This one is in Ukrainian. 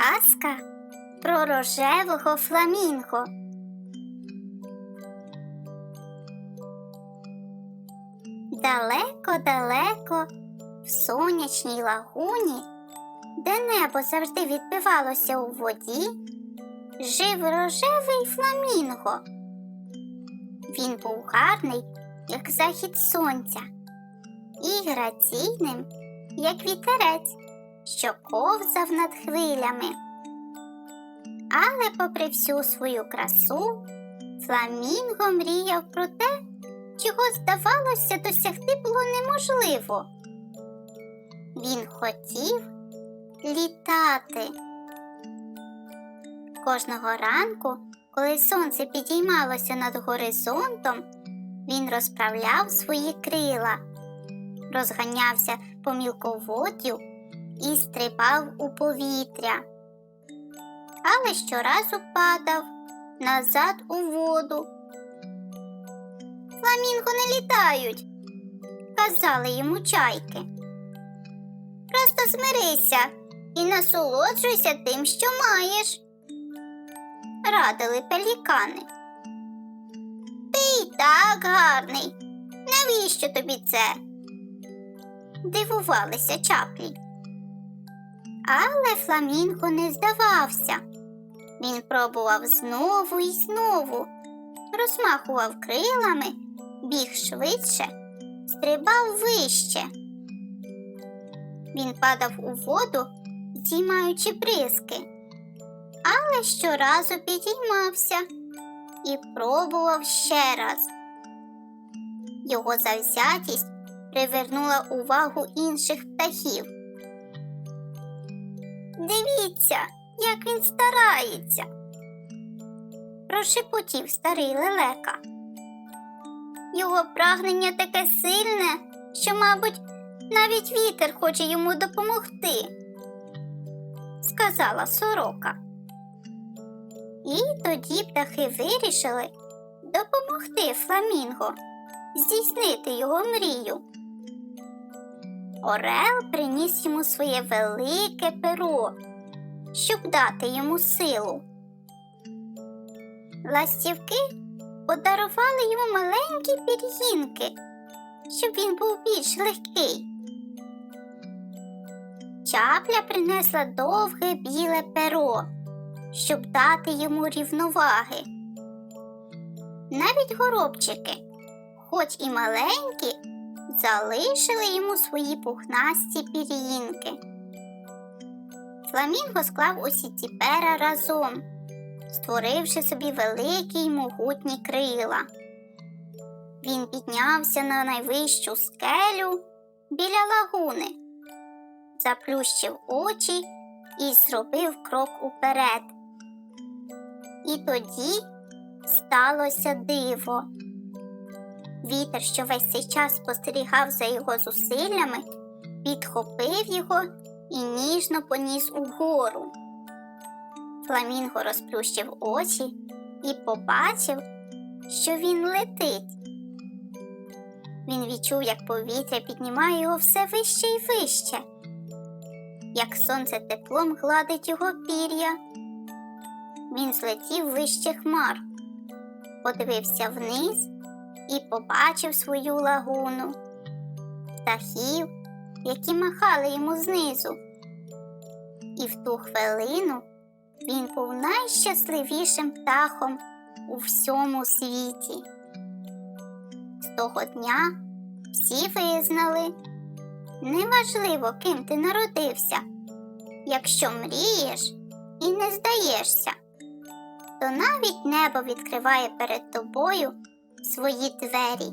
Казка про рожевого фламінго. Далеко-далеко в сонячній лагуні, де небо завжди відбивалося у воді, жив рожевий фламінго. Він був гарний, як захід сонця, і граційним, як вітерець, що ковзав над хвилями. Але, попри всю свою красу, фламінго мріяв про те, чого, здавалося, досягти було неможливо. Він хотів літати. Кожного ранку, коли сонце підіймалося над горизонтом, він розправляв свої крила, розганявся по мілководдю і стрибав у повітря. Але щоразу падав назад у воду. Фламінго не літають, казали йому чайки. Просто змирися і насолоджуйся тим, що маєш. Радили пелікани. Ти й так гарний. Навіщо тобі це? Дивувалися чаплі. Але фламінго не здавався. Він пробував знову і знову, розмахував крилами, біг швидше, стрибав вище. Він падав у воду, здіймаючи бризки, але щоразу підіймався і пробував ще раз. Його завзятість привернула увагу інших птахів. Дивіться, як він старається, прошепотів старий лелека. Його прагнення таке сильне, що, мабуть, навіть вітер хоче йому допомогти, сказала сорока. І тоді птахи вирішили допомогти фламінго здійснити його мрію. Орел приніс йому своє велике перо, щоб дати йому силу. Ластівки подарували йому маленькі пір'їнки, щоб він був більш легкий. Чапля принесла довге біле перо, щоб дати йому рівноваги. Навіть горобчики, хоч і маленькі, залишили йому свої пухнасті пір'їнки. Фламінго склав усі ці пера разом, створивши собі великі й могутні крила. Він піднявся на найвищу скелю біля лагуни, заплющив очі і зробив крок уперед. І тоді сталося диво. Вітер, що весь цей час спостерігав за його зусиллями, підхопив його і ніжно поніс угору. Фламінго розплющив очі і побачив, що він летить. Він відчув, як повітря піднімає його все вище і вище, як сонце теплом гладить його пір'я. Він злетів вище хмар, подивився вниз і побачив свою лагуну, птахів, які махали йому знизу. І в ту хвилину він був найщасливішим птахом у всьому світі. З того дня всі визнали, неважливо, ким ти народився, якщо мрієш і не здаєшся, то навіть небо відкриває перед тобою свої двері.